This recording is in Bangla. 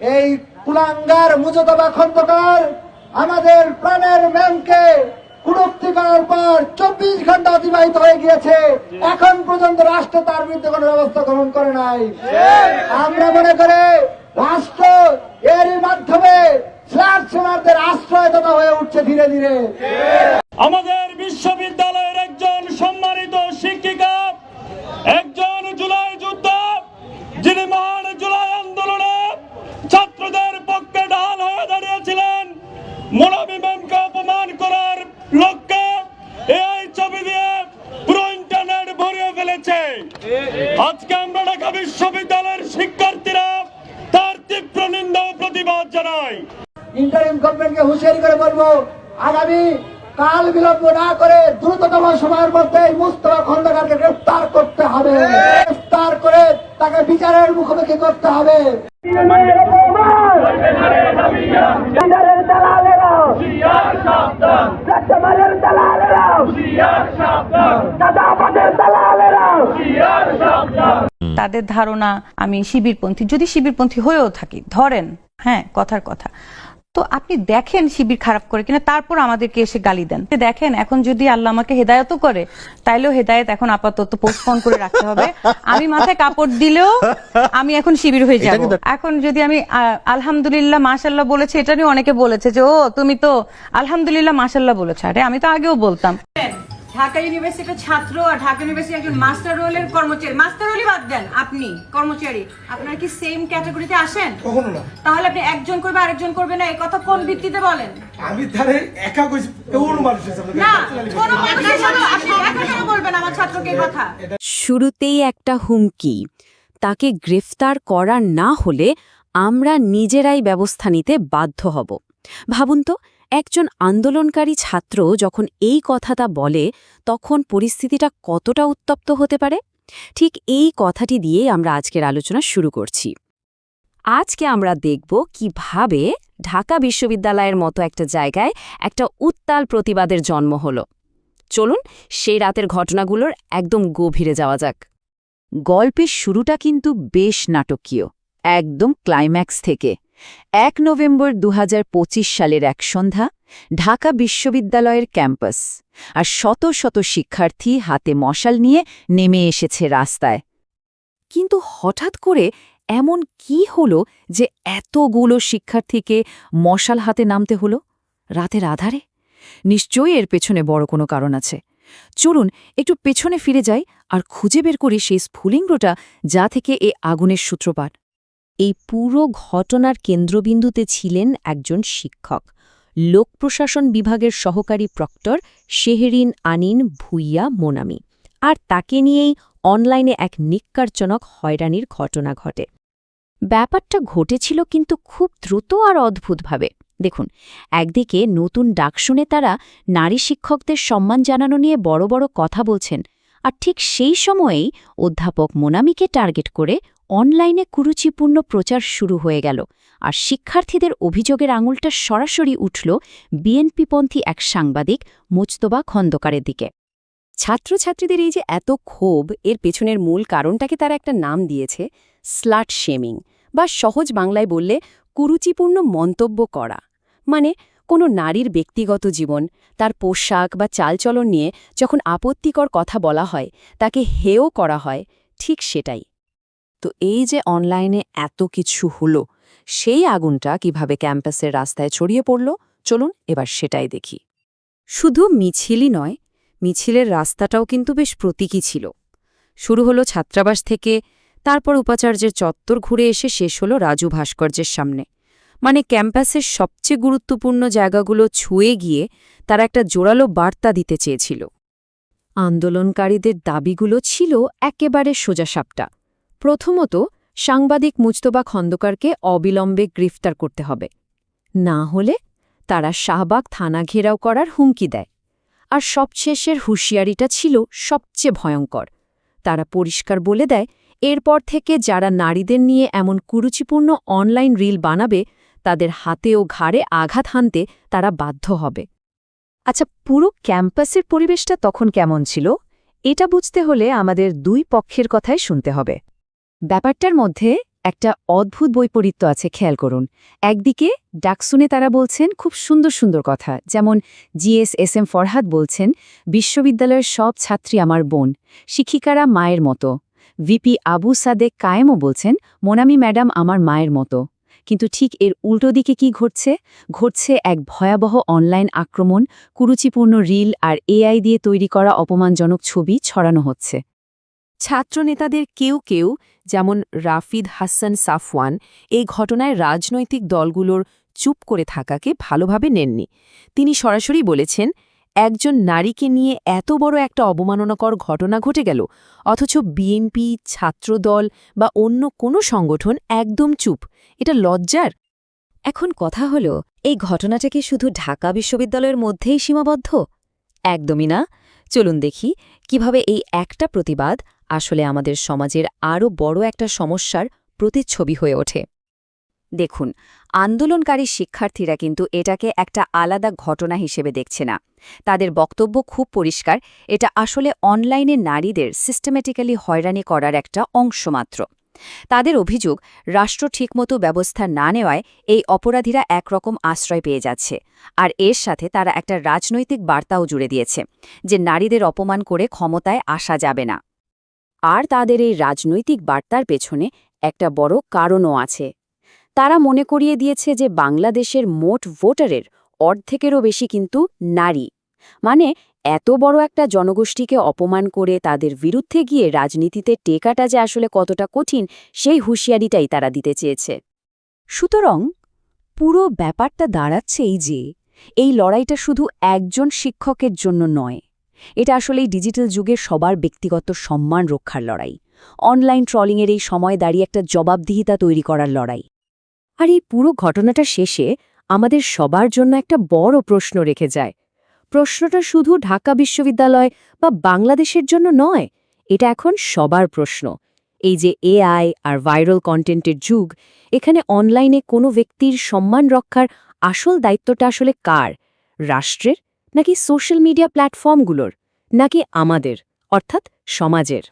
এই কুলাঙ্গার মুজতবা খন্দকার আমাদের প্রাণের ম্যামকে কুলুপ্তি করার পর চব্বিশ ঘণ্টা অতিবাহিত হয়ে গিয়েছে। এখন পর্যন্ত রাষ্ট্র তার বিরুদ্ধে কোনো ব্যবস্থা গ্রহণ করে নাই। আমরা মনে করে রাষ্ট্র এরই মাধ্যমে সেনাদের আশ্রয়দাতা হয়ে উঠছে ধীরে ধীরে। আমাদের বিশ্ববিদ্যালয়ের একজন সম্মানিত শিক্ষিকা, একজন জুলাই যুদ্ধ, যিনি মহান জুলাই দাঁড়িয়েছিলেন মোনামি ম্যামকে অপমান করার লক্ষ্যে এই ছবি দিয়ে পুরো ইন্টারনেট ভরিয়ে ফেলেছে। আজকে আমরা ঢাকা বিশ্ববিদ্যালয়ের শিক্ষার্থীরা তার তীব্র নিন্দা ও প্রতিবাদ জানাই। ইন্টারিম গভর্নমেন্টকে হুঁশিয়ারি করে বলব আগামী কাল বিলম্ব না করে দ্রুততম সময়ের মধ্যে এই মুস্তফা খন্দকারকে গ্রেফতার করতে হবে। গ্রেফতার করে তাকে বিচারের মুখোমুখি করতে হবে। দাদাবাদের তাদের ধারণা আমি শিবিরপন্থী যদি শিবিরপন্থী হয়েও থাকি ধরেন হ্যাঁ কথার কথা। তো আপনি দেখেন শিবির খারাপ করে কিনা তারপর আমাদেরকে এসে গালি দেন। দেখেন এখন যদি আল্লাহ আমাকে হেদায়তও করে তাইলেও হেদায়ত এখন আপাতত পোস্টপন করে রাখতে হবে। আমি মাথায় কাপড় দিলেও আমি এখন শিবির হয়ে যাব। এখন যদি আমি আলহামদুলিল্লাহ মাশাল্লাহ বলেছি এটা নিয়ে অনেকে বলেছে যে ও তুমি তো আলহামদুলিল্লাহ মাশাল্লাহ বলেছ। আরে আমি তো আগেও বলতাম। ঢাকা ইউনিভার্সিটির ছাত্র আর ঢাকা ইউনিভার্সিটির একজন মাস্টার রোলের কর্মচারী। মাস্টার রোলই বাদ দেন আপনি কর্মচারী। আপনারা কি সেম ক্যাটাগরিতে আসেন? কখনো না। তাহলে আপনি একজন করবে আরেকজন করবে না এই কথা কোন ভিত্তিতে বলেন? আমি তারে একা কইছি কোন মানুষ আছে আপনাদের। না কোনো। মানুষের সাথে আপনি একা কেন বলবেন আমার ছাত্রকে এই কথা? শুরুতেই একটা হুমকি। তাকে গ্রেফতার করা না হলে আমরা নিজেরাই ব্যবস্থা নিতে বাধ্য হব। ভাবুন তো একজন আন্দোলনকারী ছাত্র যখন এই কথাটা বলে, তখন পরিস্থিতিটা কতটা উত্তপ্ত হতে পারে? ঠিক এই কথাটি দিয়ে আমরা আজকের আলোচনা শুরু করছি। আজকে আমরা দেখব কীভাবে ঢাকা বিশ্ববিদ্যালয়ের মতো একটা জায়গায় একটা উত্তাল প্রতিবাদের জন্ম হলো। চলুন সেই রাতের ঘটনাগুলোর একদম গভীরে যাওয়া যাক। গল্পের শুরুটা কিন্তু বেশ নাটকীয়, একদম ক্লাইম্যাক্স থেকে। এক নভেম্বর দু হাজার পঁচিশ সালের এক সন্ধ্যা, ঢাকা বিশ্ববিদ্যালয়ের ক্যাম্পাস, আর শত শত শিক্ষার্থী হাতে মশাল নিয়ে নেমে এসেছে রাস্তায়। কিন্তু হঠাৎ করে এমন কি হলো যে এতগুলো শিক্ষার্থীকে মশাল হাতে নামতে হলো? রাতের আধারে? নিশ্চয়ই এর পেছনে বড় কোনো কারণ আছে। চলুন, একটু পেছনে ফিরে যাই আর খুঁজে বের করি সেই স্ফুলিঙ্গটা যা থেকে এ আগুনের সূত্রপাত। এই পুরো ঘটনার কেন্দ্রবিন্দুতে ছিলেন একজন শিক্ষক। লোক প্রশাসন বিভাগের সহকারী প্রক্টর শেহরিন আনিন ভুইয়া মোনামি। আর তাকে নিয়েই অনলাইনে এক নিক্কারজনক হয়রানির ঘটনা ঘটে। ব্যাপারটা ঘটেছিল কিন্তু খুব দ্রুত আর অদ্ভুতভাবে। দেখুন, একদিকে নতুন ডাক শুনে তারা নারী শিক্ষকদের সম্মান জানানো নিয়ে বড় বড় কথা বলছেন, আর ঠিক সেই সময়েই অধ্যাপক মোনামিকে টার্গেট করে অনলাইনে কুরুচিপূর্ণ প্রচার শুরু হয়ে গেল, আর শিক্ষার্থীদের অভিযোগের আঙুলটা সরাসরি উঠল বিএনপিপন্থী এক সাংবাদিক মুজতবা খন্দকারের দিকে। ছাত্রছাত্রীদের এই যে এত ক্ষোভ, এর পেছনের মূল কারণটাকে তারা একটা নাম দিয়েছে, স্লাট শেমিং, বা সহজ বাংলায় বললে কুরুচিপূর্ণ মন্তব্য করা। মানে কোনো নারীর ব্যক্তিগত জীবন, তার পোশাক বা চালচলন নিয়ে যখন আপত্তিকর কথা বলা হয়, তাকে হেয় করা হয়, ঠিক সেটাই। তো এই যে অনলাইনে এত কিছু হলো, সেই আগুনটা কীভাবে ক্যাম্পাসের রাস্তায় ছড়িয়ে পড়ল? চলুন এবার সেটাই দেখি। শুধু মিছিলই নয়, মিছিলের রাস্তাটাও কিন্তু বেশ প্রতীকী ছিল। শুরু হলো ছাত্রাবাস থেকে, তারপর উপাচার্যের চত্বর ঘুরে এসে শেষ হলো রাজু ভাস্কর্যের সামনে। মানে ক্যাম্পাসের সবচেয়ে গুরুত্বপূর্ণ জায়গাগুলো ছুঁয়ে গিয়ে তারা একটা জোরালো বার্তা দিতে চেয়েছিল। আন্দোলনকারীদের দাবিগুলো ছিল একেবারে সোজাসাপটা। প্রথমত, সাংবাদিক মুজতবা খন্দকারকে অবিলম্বে গ্রেফতার করতে হবে। না হলে, তারা শাহবাগ থানা ঘেরাও করার হুমকি দেয়। আর সবশেষের হুঁশিয়ারিটা ছিল সবচেয়ে ভয়ঙ্কর। তারা পরিষ্কার বলে দেয়, এরপর থেকে যারা নারীদের নিয়ে এমন কুরুচিপূর্ণ অনলাইন রিল বানাবে, তাদের হাতে ও ঘাড়ে আঘাত হানতে তারা বাধ্য হবে। আচ্ছা পুরো ক্যাম্পাসের পরিবেশটা তখন কেমন ছিল? এটা বুঝতে হলে আমাদের দুই পক্ষের কথাই শুনতে হবে। ব্যাপারটার মধ্যে একটা অদ্ভুত বৈপরীত্য আছে, খেয়াল করুন। একদিকে ডাকসুনে তারা বলছেন খুব সুন্দর সুন্দর কথা, যেমন জিএস এস এম ফরহাদ বলছেন, বিশ্ববিদ্যালয়ের সব ছাত্রী আমার বোন, শিক্ষিকারা মায়ের মতো। ভিপি আবু সাদেক কায়েমও বলছেন, মোনামি ম্যাডাম আমার মায়ের মতো। কিন্তু ঠিক এর উল্টো দিকে কি ঘটছে? ঘটছে এক ভয়াবহ অনলাইন আক্রমণ, কুরুচিপূর্ণ রিল আর এআই দিয়ে তৈরি করা অপমানজনক ছবি ছড়ানো হচ্ছে। ছাত্রনেতাদের কেউ কেউ, যেমন রাফিদ হাসান সাফওয়ান, এই ঘটনায় রাজনৈতিক দলগুলোর চুপ করে থাকাকে ভালোভাবে নেননি। তিনি সরাসরি বলেছেন, একজন নারীকে নিয়ে এত বড় একটা অবমাননাকর ঘটনা ঘটে গেল, অথচ বিএনপি, ছাত্রদল বা অন্য কোনো সংগঠন একদম চুপ। এটা লজ্জার? এখন কথা হল, এই ঘটনাটা কি শুধু ঢাকা বিশ্ববিদ্যালয়ের মধ্যেই সীমাবদ্ধ? একদমই না। চলুন দেখি, কীভাবে এই একটা প্রতিবাদ আসলে আমাদের সমাজের আরও বড় একটা সমস্যার প্রতিচ্ছবি হয়ে ওঠে। দেখুন, আন্দোলনকারী শিক্ষার্থীরা কিন্তু এটাকে একটা আলাদা ঘটনা হিসেবে দেখছে না। তাদের বক্তব্য খুব পরিষ্কার, এটা আসলে অনলাইনে নারীদের সিস্টেমেটিক্যালি হয়রানি করার একটা অংশ মাত্র। তাদের অভিযোগ, রাষ্ট্র ঠিকমতো ব্যবস্থা না নেওয়ায় এই অপরাধীরা একরকম আশ্রয় পেয়ে যাচ্ছে। আর এর সাথে তারা একটা রাজনৈতিক বার্তাও জুড়ে দিয়েছে যে নারীদের অপমান করে ক্ষমতায় আসা যাবে না। আর তাদের এই রাজনৈতিক বার্তার পেছনে একটা বড় কারণও আছে। তারা মনে করিয়ে দিয়েছে যে বাংলাদেশের মোট ভোটারের অর্ধেকেরও বেশি কিন্তু নারী। মানে এত বড় একটা জনগোষ্ঠীকে অপমান করে তাদের বিরুদ্ধে গিয়ে রাজনীতিতে টেকাটা যে আসলে কতটা কঠিন, সেই হুঁশিয়ারিটাই তারা দিতে চেয়েছে। সুতরাং পুরো ব্যাপারটা দাঁড়াচ্ছে এই যে এই লড়াইটা শুধু একজন শিক্ষকের জন্য নয় এটা আসলে ডিজিটাল যুগে সবার ব্যক্তিগত সম্মান রক্ষার লড়াই। অনলাইন ট্রলিংয়ের এই সময় দাঁড়িয়ে একটা জবাবদিহিতা তৈরি করার লড়াই। আর এই পুরো ঘটনাটা শেষে আমাদের সবার জন্য একটা বড় প্রশ্ন রেখে যায়। প্রশ্নটা শুধু ঢাকা বিশ্ববিদ্যালয় বা বাংলাদেশের জন্য নয়, এটা এখন সবার প্রশ্ন। এই যে এআই আর ভাইরাল কন্টেন্টের যুগ, এখানে অনলাইনে কোনো ব্যক্তির সম্মান রক্ষার আসল দায়িত্বটা আসলে কার? রাষ্ট্রের নাকি সোশ্যাল মিডিয়া প্ল্যাটফর্মগুলোর নাকি আমাদের অর্থাৎ সমাজের?